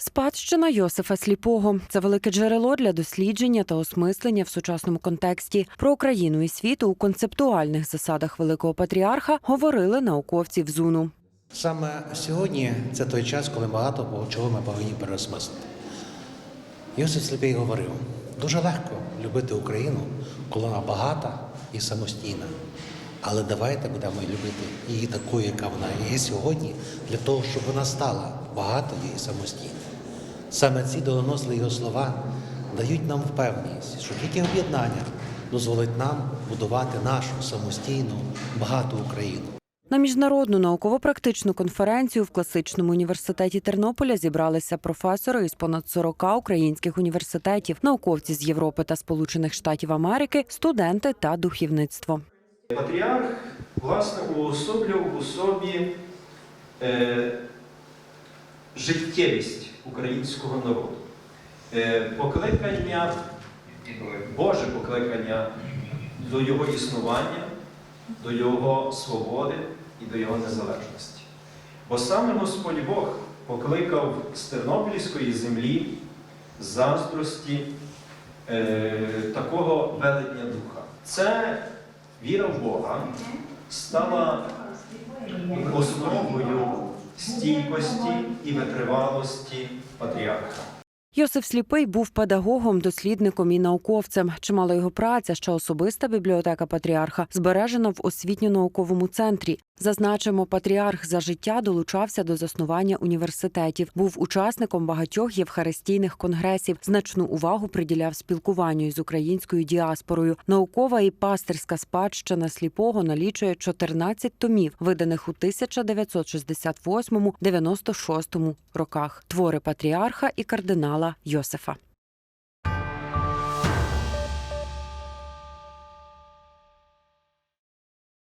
Спадщина Йосифа Сліпого це велике джерело для дослідження та осмислення в сучасному контексті. Про Україну і світ у концептуальних засадах великого патріарха говорили науковці в ЗУНу. Саме сьогодні це той час, коли багато чого ми повинні переосмислити. Йосиф Сліпий говорив: дуже легко любити Україну, коли вона багата і самостійна. Але давайте будемо любити її такою, яка вона є сьогодні, для того, щоб вона стала багатою і самостійною. Саме ці доленосливі його слова дають нам впевненість, що тільки об'єднання дозволить нам будувати нашу самостійну, багату Україну. На міжнародну науково-практичну конференцію в класичному університеті Тернополя зібралися професори із понад 40 українських університетів, науковці з Європи та Сполучених Штатів Америки, студенти та духовництво. Патріарх, власне, уособлював у собі е, життєвість українського народу, е, покликання, Боже покликання до його існування, до його свободи і до його незалежності. Бо саме Господь Бог покликав з Тернопільської землі заздрості е, такого велення духа. Це віра в Бога стала основою стійкості і витривалості патріарха. Йосиф Сліпий був педагогом, дослідником і науковцем. Чимало його праця, що особиста бібліотека патріарха, збережена в освітньо-науковому центрі. Зазначимо, патріарх за життя долучався до заснування університетів, був учасником багатьох євхаристійних конгресів. Значну увагу приділяв спілкуванню із українською діаспорою. Наукова і пастирська спадщина сліпого налічує 14 томів, виданих у 1968-96 роках. Твори патріарха і кардинала Йосифа.